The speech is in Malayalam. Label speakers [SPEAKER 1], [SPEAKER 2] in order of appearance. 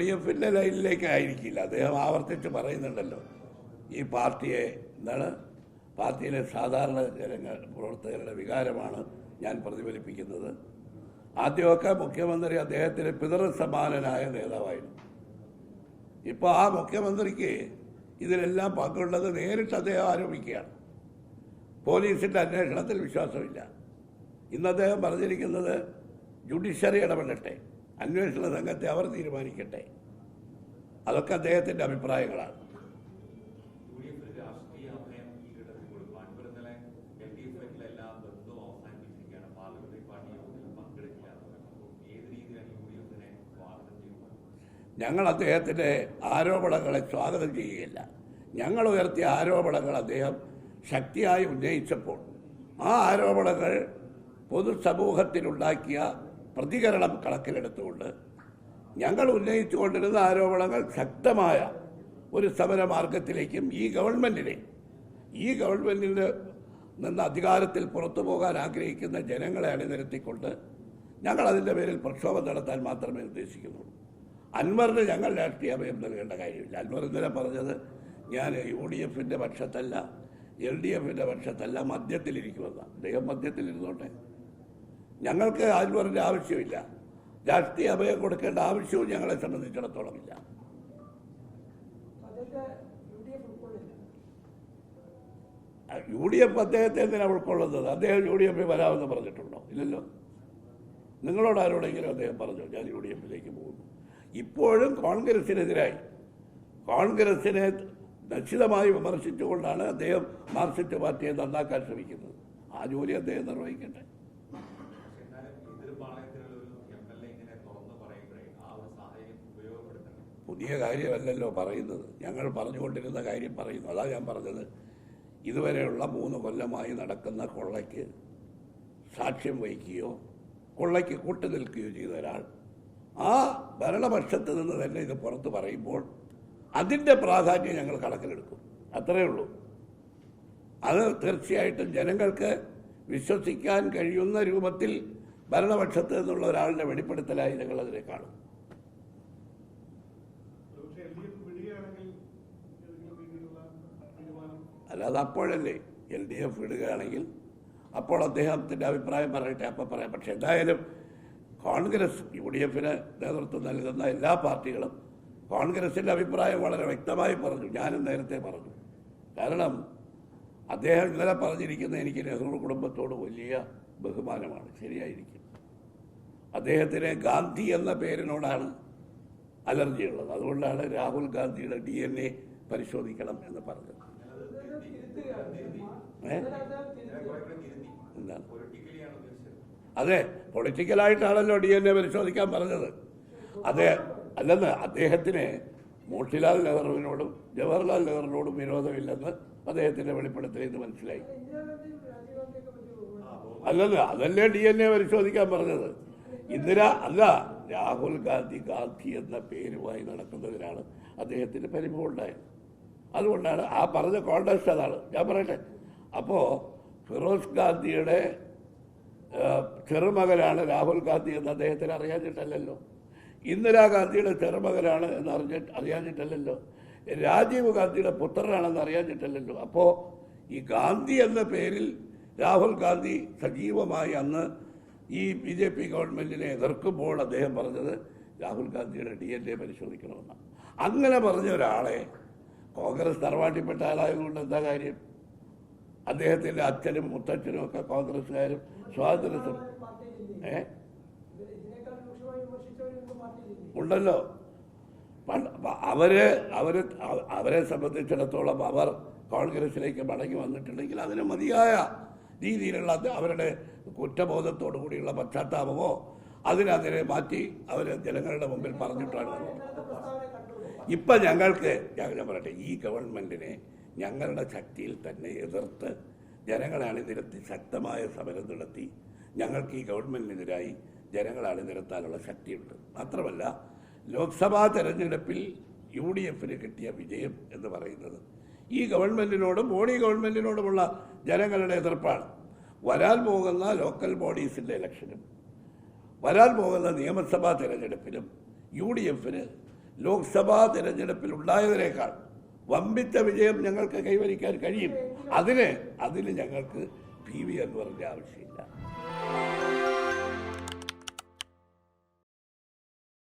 [SPEAKER 1] ഡി എഫിന്റെ ലൈനിലേക്ക് ആയിരിക്കില്ല. അദ്ദേഹം ആവർത്തിച്ച് പറയുന്നുണ്ടല്ലോ ഈ പാർട്ടിയെ എന്താണ് പാർട്ടിയിലെ സാധാരണ ജനങ്ങൾ പ്രവർത്തകരുടെ വികാരമാണ് ഞാൻ പ്രതിഫലിപ്പിക്കുന്നത്. ആദ്യമൊക്കെ മുഖ്യമന്ത്രി അദ്ദേഹത്തിന് പിതൃസമാനനായ നേതാവായിരുന്നു. ഇപ്പോൾ ആ മുഖ്യമന്ത്രിക്ക് ഇതിലെല്ലാം പങ്കുള്ളത് നേരിട്ട് അദ്ദേഹം ആരോപിക്കുകയാണ്. പോലീസിന്റെ അന്വേഷണത്തിൽ വിശ്വാസമില്ല. ഇന്ന് അദ്ദേഹം പറഞ്ഞിരിക്കുന്നത് ജുഡീഷ്യറി ഇടപെടട്ടെ. അന്വേഷണ സംഘത്തെ അവർ തീരുമാനിക്കട്ടെ. അതൊക്കെ അദ്ദേഹത്തിന്റെ അഭിപ്രായങ്ങളാണ്. ഞങ്ങൾ അദ്ദേഹത്തിന്റെ ആരോപണങ്ങളെ സ്വാഗതം ചെയ്യുകയില്ല. ഞങ്ങൾ ഉയർത്തിയ ആരോപണങ്ങൾ അദ്ദേഹം ശക്തിയായി ഉന്നയിച്ചപ്പോൾ ആ ആരോപണങ്ങൾ പൊതുസമൂഹത്തിലുണ്ടാക്കിയ പ്രതികരണം കണക്കിലെടുത്തുകൊണ്ട് ഞങ്ങൾ ഉന്നയിച്ചുകൊണ്ടിരുന്ന ആരോപണങ്ങൾ ശക്തമായ ഒരു സമരമാർഗത്തിലേക്കും ഈ ഗവൺമെന്റിനെ ഈ ഗവൺമെന്റിന് നിന്ന് അധികാരത്തിൽ പുറത്തു പോകാൻ ആഗ്രഹിക്കുന്ന ജനങ്ങളെ അണിനിരത്തിക്കൊണ്ട് ഞങ്ങൾ അതിന്റെ പേരിൽ പ്രക്ഷോഭം നടത്താൻ മാത്രമേ ഉദ്ദേശിക്കുന്നുള്ളൂ. അൻവറിന് ഞങ്ങൾ രാഷ്ട്രീയ അഭയം നൽകേണ്ട കാര്യമില്ല. അൻവർ ഇന്നലെ പറഞ്ഞത് ഞാൻ യു ഡി എഫിന്റെ പക്ഷത്തല്ല എൽ ഡി എഫിന്റെ പക്ഷത്തല്ല മദ്യത്തിലിരിക്കുമെന്നാണ് അദ്ദേഹം മധ്യത്തിലിരുന്നോട്ടെ. ഞങ്ങൾക്ക് അതിൽ പറഞ്ഞ ആവശ്യമില്ല. രാഷ്ട്രീയ അഭയം കൊടുക്കേണ്ട ആവശ്യവും ഞങ്ങളെ സംബന്ധിച്ചിടത്തോളം ഇല്ല.
[SPEAKER 2] അതൊക്കെ യു ഡി എഫ് ഉൾക്കൊള്ളില്ല.
[SPEAKER 1] യു ഡി എഫ് അദ്ദേഹത്തെ എന്തിനാണ് ഉൾക്കൊള്ളുന്നത്? അദ്ദേഹം യു ഡി എഫിൽ വരാമെന്ന് പറഞ്ഞിട്ടുണ്ടോ? ഇല്ലല്ലോ. നിങ്ങളോട് ആരോടെങ്കിലും അദ്ദേഹം പറഞ്ഞു ഞാൻ യു ഡി എഫിലേക്ക് പോകുന്നു. ഇപ്പോഴും കോൺഗ്രസിനെതിരായി. കോൺഗ്രസിനെ നിശ്ചിതമായി വിമർശിച്ചുകൊണ്ടാണ് അദ്ദേഹം മാർക്സിസ്റ്റ് പാർട്ടിയെ നന്നാക്കാൻ ശ്രമിക്കുന്നത്. ആ ജോലി അദ്ദേഹം നിർവഹിക്കട്ടെ
[SPEAKER 3] പക്ഷെ എന്നാലും എതിർ പാളയത്തിലുള്ള ഒരു എം എൽ എ ഇങ്ങനെ തുറന്നു പറയുമ്പോഴേ ആ ഒരു സാഹചര്യം ഉപയോഗപ്പെടുത്തണം
[SPEAKER 1] പുതിയ കാര്യമല്ലല്ലോ പറയുന്നത്. ഞങ്ങൾ പറഞ്ഞുകൊണ്ടിരുന്ന കാര്യം പറയുന്നു. അതാ ഞാൻ പറഞ്ഞത്. ഇതുവരെയുള്ള മൂന്ന് കൊല്ലമായി നടക്കുന്ന കൊള്ളയ്ക്ക് സാക്ഷ്യം വഹിക്കുകയോ കൊള്ളയ്ക്ക് കൂട്ടു നിൽക്കുകയോ ചെയ്ത ഒരാൾ ആ ഭരണപക്ഷത്ത് നിന്ന് തന്നെ ഇത് പുറത്ത് പറയുമ്പോൾ അതിന്റെ പ്രാധാന്യം ഞങ്ങൾ കണക്കിലെടുക്കും. അത്രയേ ഉള്ളൂ. അത് തീർച്ചയായിട്ടും ജനങ്ങൾക്ക് വിശ്വസിക്കാൻ കഴിയുന്ന രൂപത്തിൽ ഭരണപക്ഷത്ത് നിന്നുള്ള ഒരാളുടെ വെളിപ്പെടുത്തലായി ഞങ്ങൾ അതിനെ കാണും
[SPEAKER 4] പക്ഷേ എൽ ഡി എഫ് വിടുകയാണെങ്കിൽ ഏതെങ്കിലും രീതിയിലുള്ള തീരുമാനം
[SPEAKER 1] അല്ലാതെ അപ്പോഴല്ലേ എൽ ഡി എഫ് ഇടുകയാണെങ്കിൽ അപ്പോൾ അദ്ദേഹത്തിന്റെ അഭിപ്രായം പറയട്ടെ അപ്പം പറയാം. പക്ഷേ എന്തായാലും കോൺഗ്രസ് യു ഡി എഫിന് നേതൃത്വം നൽകുന്ന എല്ലാ പാർട്ടികളും കോൺഗ്രസിന്റെ അഭിപ്രായം വളരെ വ്യക്തമായി പറഞ്ഞു. ഞാനും നേരത്തെ പറഞ്ഞു. കാരണം അദ്ദേഹം ഇന്നലെ പറഞ്ഞിരിക്കുന്ന എനിക്ക് നെഹ്റു കുടുംബത്തോട് വലിയ ബഹുമാനമാണ്. ശരിയായിരിക്കും. അദ്ദേഹത്തിന് ഗാന്ധി എന്ന പേരിനോടാണ് അലർജിയുള്ളത്. അതുകൊണ്ടാണ് രാഹുൽ ഗാന്ധിയുടെ ഡി പരിശോധിക്കണം എന്ന് പറഞ്ഞത്? എന്താണ്? അതെ പൊളിറ്റിക്കലായിട്ടാണല്ലോ ഡി എൻ എ പരിശോധിക്കാൻ പറഞ്ഞത്. അതെ അല്ലെന്ന് അദ്ദേഹത്തിന് മോട്ടിലാൽ നെഹ്റുവിനോടും ജവഹർലാൽ നെഹ്റുവിനോടും വിരോധമില്ലെന്ന് അദ്ദേഹത്തിന്റെ വെളിപ്പെടുത്തൽ ഇത് മനസ്സിലായി. അല്ലല്ല അതല്ലേ ഡി എൻ എ പരിശോധിക്കാൻ പറഞ്ഞത്. ഇന്ദിര അല്ല രാഹുൽ ഗാന്ധി ഗാന്ധി എന്ന പേരുമായി നടക്കുന്നതിനാണ് അദ്ദേഹത്തിന് പരിഭവം ഉണ്ടായത്. അതുകൊണ്ടാണ് ആ പറഞ്ഞ കോണ്ടസ്റ്റ് അതാണ്. ഞാൻ പറയട്ടെ. അപ്പോൾ ഫിറോസ് ഗാന്ധിയുടെ ചെറുമകനാണ് രാഹുൽ ഗാന്ധി എന്ന് അദ്ദേഹത്തിന് അറിയാഞ്ഞിട്ടല്ലല്ലോ. ഇന്ദിരാഗാന്ധിയുടെ ചെറുമകനാണ് എന്ന് അറിഞ്ഞ അറിയാഞ്ഞിട്ടല്ലല്ലോ. രാജീവ് ഗാന്ധിയുടെ പുത്രനാണെന്ന് അറിയാഞ്ഞിട്ടല്ലല്ലോ. അപ്പോൾ ഈ ഗാന്ധി എന്ന പേരിൽ രാഹുൽ ഗാന്ധി സജീവമായി അന്ന് ഈ ബി ജെ പി ഗവൺമെന്റിനെ എതിർക്കുമ്പോൾ അദ്ദേഹം പറഞ്ഞത് രാഹുൽ ഗാന്ധിയുടെ ഡി എൻ എ പരിശോധിക്കണമെന്നാണ്. അങ്ങനെ പറഞ്ഞ ഒരാളെ കോൺഗ്രസ് തറവാട്ടിപ്പെട്ട ആളായതുകൊണ്ട് എന്താ കാര്യം? അദ്ദേഹത്തിന്റെ അച്ഛനും മുത്തച്ഛനും ഒക്കെ കോൺഗ്രസ്സുകാരും
[SPEAKER 2] സ്വാതന്ത്ര്യത്തും
[SPEAKER 1] ഏ? ഉണ്ടല്ലോ. അവർ അവർ അവരെ സംബന്ധിച്ചിടത്തോളം അവർ കോൺഗ്രസിലേക്ക് മടങ്ങി വന്നിട്ടുണ്ടെങ്കിൽ അതിന് മതിയായ രീതിയിലുള്ള അവരുടെ കുറ്റബോധത്തോടു കൂടിയുള്ള പശ്ചാത്താപമോ അതിനതിനെ മാറ്റി അവർ ജനങ്ങളുടെ മുമ്പിൽ പറഞ്ഞിട്ടാണ് ഇപ്പം ഞങ്ങൾക്ക് ഞാൻ പറയട്ടെ ഈ ഗവൺമെന്റിനെ ഞങ്ങളുടെ ശക്തിയിൽ തന്നെ എതിർത്ത് ജനങ്ങളെ അണിനിരത്തി ശക്തമായ സമരം നടത്തി ഞങ്ങൾക്ക് ഈ ഗവൺമെന്റിനെതിരായി ജനങ്ങളെ അണിനിരത്താനുള്ള ശക്തിയുണ്ട്. മാത്രമല്ല ലോക്സഭാ തെരഞ്ഞെടുപ്പിൽ യു ഡി എഫിന് കിട്ടിയ വിജയം എന്ന് പറയുന്നത് ഈ ഗവൺമെന്റിനോടും മോഡി ഗവൺമെന്റിനോടുമുള്ള ജനങ്ങളുടെ എതിർപ്പാണ്. വരാൻ പോകുന്ന ലോക്കൽ ബോഡീസിന്റെ ഇലക്ഷനും വരാൻ പോകുന്ന നിയമസഭാ തെരഞ്ഞെടുപ്പിലും യു ഡി എഫിന് ലോക്സഭാ തിരഞ്ഞെടുപ്പിൽ ഉണ്ടായതിനേക്കാൾ വമ്പിച്ച വിജയം ഞങ്ങൾക്ക് കൈവരിക്കാൻ കഴിയും. അതിന് അതിന് ഞങ്ങൾക്ക് പി വി എന്ന് പറഞ്ഞ ആവശ്യമില്ല.